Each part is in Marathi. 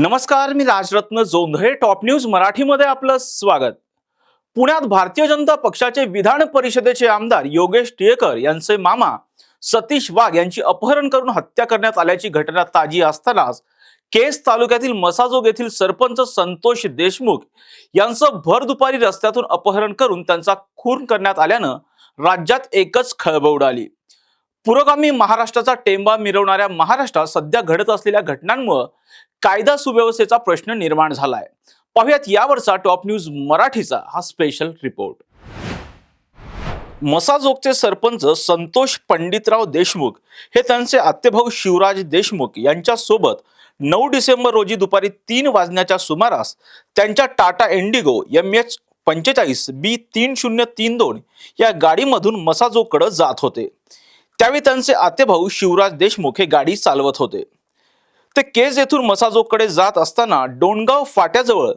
नमस्कार मी राजरत्न जोंधळे टॉप न्यूज मराठीमध्ये आपलं स्वागत. पुण्यात भारतीय जनता पक्षाचे विधान परिषदेचे आमदार योगेश टिळेकर यांचे मामा सतीश वाघ यांची अपहरण करून हत्या करण्यात आल्याची घटना ताजी असतानाच केस तालुक्यातील मसाजोग येथील सरपंच संतोष देशमुख यांचं भर दुपारी रस्त्यातून अपहरण करून त्यांचा खून करण्यात आल्यानं राज्यात एकच खळबळ उडाली. पुरोगामी महाराष्ट्राचा टेंबा मिरवणाऱ्या महाराष्ट्रात सध्या घडत असलेल्या घटनांमुळे कायदा सुव्यवस्थेचा प्रश्न निर्माण झालाय. पाहुयात यावरचा टॉप न्यूज मराठीचा हा स्पेशल रिपोर्ट मसाजोगचे सरपंच संतोष पंडितराव देशमुख हे त्यांचे आत्तेभाऊ शिवराज देशमुख यांच्यासोबत नऊ डिसेंबर रोजी दुपारी तीन वाजण्याच्या सुमारास त्यांच्या टाटा इंडिगो एम एच पंचेचाळीस बी तीन शून्य तीन दोन या गाडीमधून मसाजोगकडे जात होते. त्यावेळी त्यांचे आतेभाऊ शिवराज देशमुख हे गाडी चालवत होते. ते केज येथून मसाजोकडे जात असताना डोणगाव फाट्याजवळ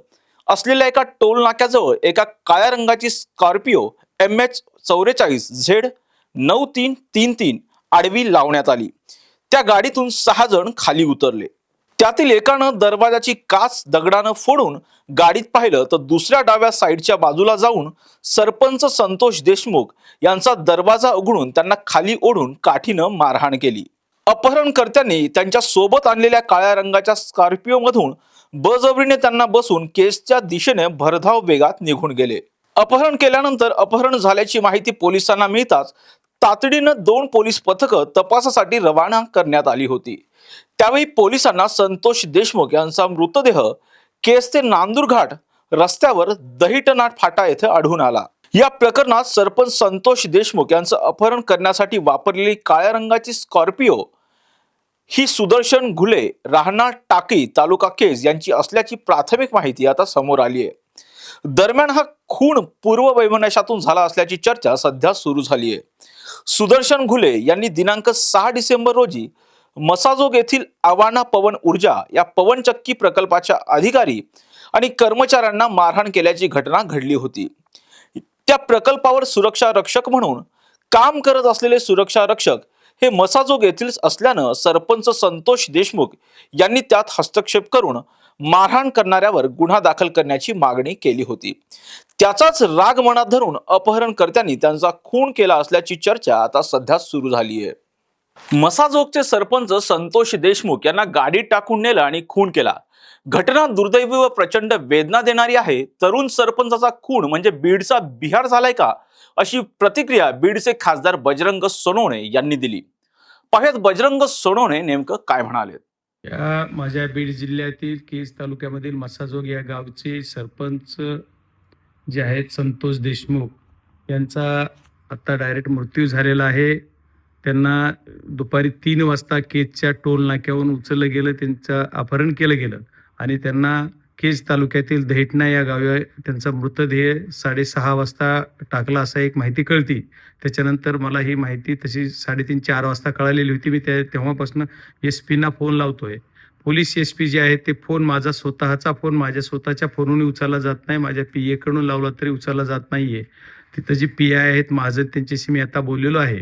असलेल्या एका टोल नाक्याजवळ एका काळ्या रंगाची स्कॉर्पिओ एम एच चौवेचाळीस झेड नऊ तीन तीन तीन आडवी लावण्यात आली. त्या गाडीतून सहा जण खाली उतरले. त्यातील एकानं दरवाजाची काच दगडानं फोडून गाडीत पाहिलं तर दुसऱ्या डाव्या साईडच्या बाजूला जाऊन सरपंच संतोष देशमुख यांचा दरवाजा उघडून त्यांना खाली ओढून काठीनं मारहाण केली. अपहरणकर्त्यांनी त्यांच्यासोबत आणलेल्या काळ्या रंगाच्या स्कॉर्पिओ मधून त्यांना बसून केसच्या दिशेने भरधाव वेगात निघून गेले. अपहरण केल्यानंतर अपहरण झाल्याची माहिती पोलिसांना मिळताच तातडीनं दोन पोलीस पथकं तपासासाठी रवाना करण्यात आली होती. त्यावेळी पोलिसांना संतोष देशमुख यांचा मृतदेह केस ते नांदूर घाट रस्त्यावर दहिटनाट फाटा येथे आढळून आला. या प्रकरणात सरपंच संतोष देशमुख यांचं अपहरण करण्यासाठी वापरलेली काळ्या रंगाची स्कॉर्पिओ ही सुदर्शन घुले राहणार टाकी तालुका केज यांची असल्याची प्राथमिक माहिती आता समोर आली आहे. दरम्यान हा खून पूर्व वैमनशातून झाला असल्याची चर्चा सध्या सुरू झाली आहे. सुदर्शन घुले यांनी दिनांक सहा डिसेंबर रोजी मसाजोग येथील आवाना पवन ऊर्जा या पवनचक्की प्रकल्पाच्या अधिकारी आणि कर्मचाऱ्यांना मारहाण केल्याची घटना घडली होती. त्या प्रकल्पावर सुरक्षा रक्षक म्हणून काम करत असलेले सुरक्षा रक्षक हे मसाजोग येथील असल्यानं सरपंच संतोष देशमुख यांनी त्यात हस्तक्षेप करून मारहाण करणाऱ्यावर गुन्हा दाखल करण्याची मागणी केली होती. त्याचाच राग मनात धरून अपहरणकर्त्यांनी त्यांचा खून केला असल्याची चर्चा आता सध्या सुरू झाली आहे मसाजोगचे सरपंच संतोष देशमुख यांना गाडीत टाकून नेलं आणि खून केला. घटना दुर्दैवी व प्रचंड वेदना देणारी आहे. तरुण सरपंचाचा खून म्हणजे बीडचा बिहार झालाय का? अशी प्रतिक्रिया बीडचे खासदार बजरंग सोनवणे यांनी दिली. पाहुयात बजरंग सोनवणे नेमकं काय म्हणाले. या माझ्या बीड जिल्ह्यातील केज तालुक्यामधील मसाजोग या गावचे सरपंच जे आहेत संतोष देशमुख यांचा आता डायरेक्ट मृत्यू झालेला आहे. त्यांना दुपारी तीन वाजता केजच्या टोल नाक्यावरून उचललं गेलं त्यांचं अपहरण केलं गेलं आणि त्यांना केज तालुक्यातील दहिटणा या गावी त्यांचा मृतदेह साडेसहा वाजता टाकला असा एक माहिती कळती. त्याच्यानंतर मला ही माहिती तशी साडेतीन चार वाजता कळालेली होती. मी त्या तेव्हापासून एस पीना फोन लावतोय. पोलीस एस पी जे आहेत ते फोन माझा स्वतःचा फोन माझ्या स्वतःच्या फोनहून उचलला जात नाही. माझ्या पी एकडून लावला तरी उचलला जात नाहीये. तिथं जे पी आय आहेत माझं त्यांच्याशी मी आता बोललेलो आहे.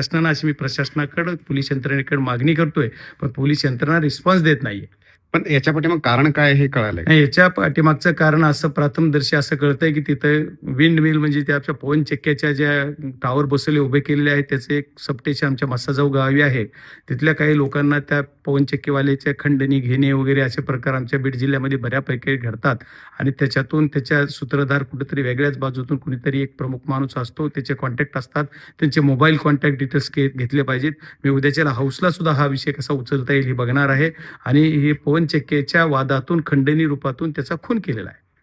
प्रशासनानं अशी मी प्रशासनाकडं पोलीस यंत्रणेकडे मागणी करतोय पण पोलीस यंत्रणा रिस्पॉन्स देत नाहीये. पण याच्या पाठीमाग कारण काय हे कळालं याच्या पाठीमागचं कारण असं प्रथमदर्शी असं कळतंय की तिथं विंड मिल म्हणजे त्या आपल्या पवन चक्क्याच्या ज्या टावर बसवले उभे केलेले आहेत त्याचे एक सपटेशी आमच्या मसाजाऊ गावी आहे. तिथल्या काही लोकांना त्या पवन चक्कीवाल्याच्या खंडणी घेणे वगैरे असे प्रकार आमच्या बीड जिल्ह्यामध्ये बऱ्यापैकी घडतात. आणि त्याच्यातून त्याच्या सूत्रधार कुठेतरी वेगळ्याच बाजूतून कुणीतरी एक प्रमुख माणूस असतो त्याचे कॉन्टॅक्ट असतात त्यांचे मोबाईल कॉन्टॅक्ट डिटेल्स घेतले पाहिजेत. मी उद्याच्याला हाऊसला सुद्धा हा विषय कसा उचलता येईल हे बघणार आहे. आणि हे पवन चक्केच्या वादातून खंडणी रूपातून त्याचा खून केलेला आहे.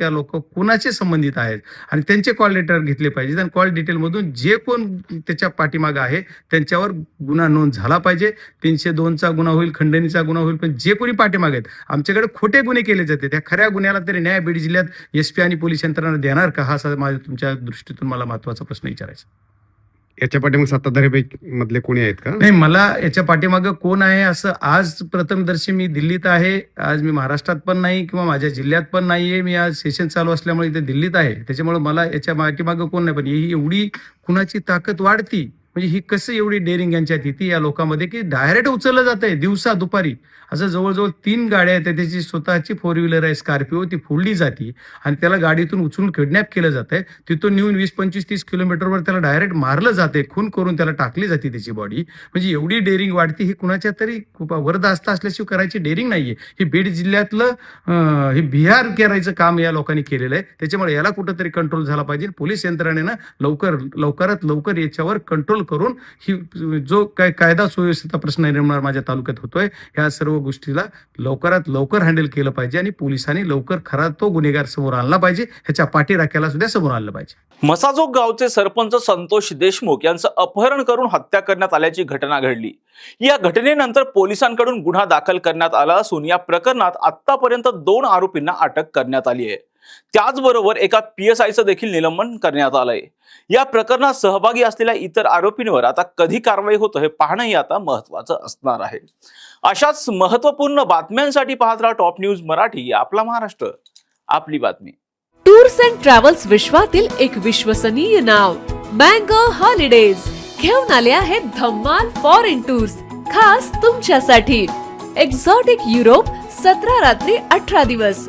त्या लोक कोणाचे संबंधित आहेत? आणि त्यांचे कॉल लेटर घेतले पाहिजेत. आणि कॉल डिटेलमधून जे कोण त्याच्या पाठीमागं आहे त्यांच्यावर गुन्हा नोंद झाला पाहिजे. तीनशे दोनचा गुन्हा होईल खंडणीचा गुन्हा होईल पण जे कोणी पाठीमागे आहेत आमच्याकडे खोटे गुन्हे केले जाते. त्या खऱ्या गुन्ह्याला तरी न्याय बीड जिल्ह्यात एस पी आणि पोलीस यंत्रणा देणार का? हा असा माझ्या तुमच्या दृष्टीतून मला महत्त्वाचा प्रश्न विचारायचा याच्या पाठीमागे सत्ताधारी मधले कोणी आहेत का? नाही मला याच्या पाठीमागं कोण आहे असं आज प्रथमदर्शी मी दिल्लीत आहे. आज मी महाराष्ट्रात पण नाही किंवा माझ्या जिल्ह्यात पण नाहीये. मी आज सेशन चालू असल्यामुळे इथे दिल्लीत आहे. त्याच्यामुळे मला याच्या पाठीमागे कोण नाही. पण ही एवढी कुणाची ताकद वाढती म्हणजे ही कसं एवढी डेअरिंग यांच्यात येते या लोकांमध्ये की डायरेक्ट उचललं जात आहे दिवसा दुपारी. असं जवळजवळ तीन गाड्या आहेत त्याची स्वतःची फोर व्हीलर आहे स्कॉर्पिओ ती फोडली जाते आणि त्याला गाडीतून उचलून किडनॅप केलं जात आहे तिथून नेऊन वीस पंचवीस तीस किलोमीटरवर त्याला डायरेक्ट मारलं जाते खून करून त्याला टाकली जाते त्याची बॉडी म्हणजे एवढी डेअरिंग वाढते ही कुणाच्या तरी खूप वरदास्त असल्याशिवाय करायची डेअरिंग नाहीये. हे बीड जिल्ह्यातलं हे बिहार करायचं काम या लोकांनी केलेलं आहे. त्याच्यामुळे याला कुठंतरी कंट्रोल झाला पाहिजे. पोलीस यंत्रणेनं लवकर लवकरात लवकर याच्यावर कंट्रोल करून ही जो काय कायदा सुव्यवस्थेचा प्रश्न निर्माण माझ्या तालुक्यात होतोय ह्या सर्व गोष्टीला लवकरात लवकर हँडल केलं पाहिजे आणि पोलिसांनी लवकर खरा तो गुन्हेगार समोर आणला पाहिजे ह्याच्या पाठीराख्याला सुद्धा समोर आणलं पाहिजे. मसाजोग गावचे सरपंच संतोष देशमुख यांचं अपहरण करून हत्या करण्यात आल्याची घटना घडली. या घटनेनंतर पोलिसांकडून गुन्हा दाखल करण्यात आला असून या प्रकरणात आतापर्यंत दोन आरोपींना अटक करण्यात आली आहे. त्याचबरोबर एका पी एस आयचं देखील निलंबन करण्यात आलंय. या प्रकरणात सहभागी असलेल्या इतर आरोपींवर आता कधी कारवाई होतं हे पाहणंही आता महत्वाचं असणार आहे. अशाच महत्त्वपूर्ण बातम्यांसाठी पाहत राहा टॉप न्यूज मराठी आपला महाराष्ट्र. आपली बातमी. टूर्स अँड ट्रॅव्हल्स विश्वातील एक विश्वसनीय नाव मँगो हॉलिडेज. घेऊन आले आहेत धम्माल फॉरेन टूर्स खास तुमच्यासाठी. एक्झॉटिक युरोप सतरा रात्री अठरा दिवस.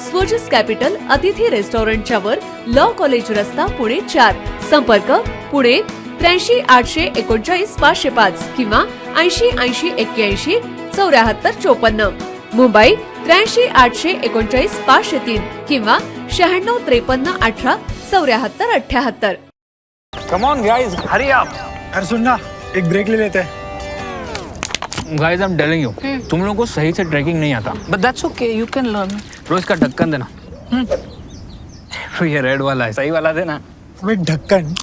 स्वजस कॅपिटल अतिथी रेस्टॉरंटच्या वर लॉ कॉलेज रस्ता पुणे चार. संपर्क पुणे त्र्याऐंशी आठशे एकोणचाळीस पाचशे पाच किंवा ऐंशी ऐंशी एक्क्याऐंशी चौऱ्याहत्तर चोपन्न. मुंबई त्र्याऐंशी आठशे एकोणचाळीस पाचशे तीन किंवा शहाण्णव त्रेपन्न अठरा चौऱ्याहत्तर अठ्याहत्तर. Come on guys hurry up अरे सुन ना एक ब्रेक ले लेते. हैं guys I am telling you तुम लोगों को सही से ट्रैकिंग नहीं आता. But that's okay, you can learn. रोज का ढक्कन देना। ब्रो ये रेड वाला है। सही वाला देना। अबे ढक्कन।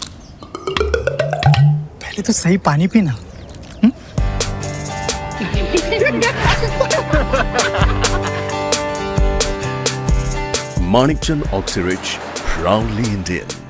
पहले तो सही पानी पीना। Manikchand Oxyrich, proudly Indian.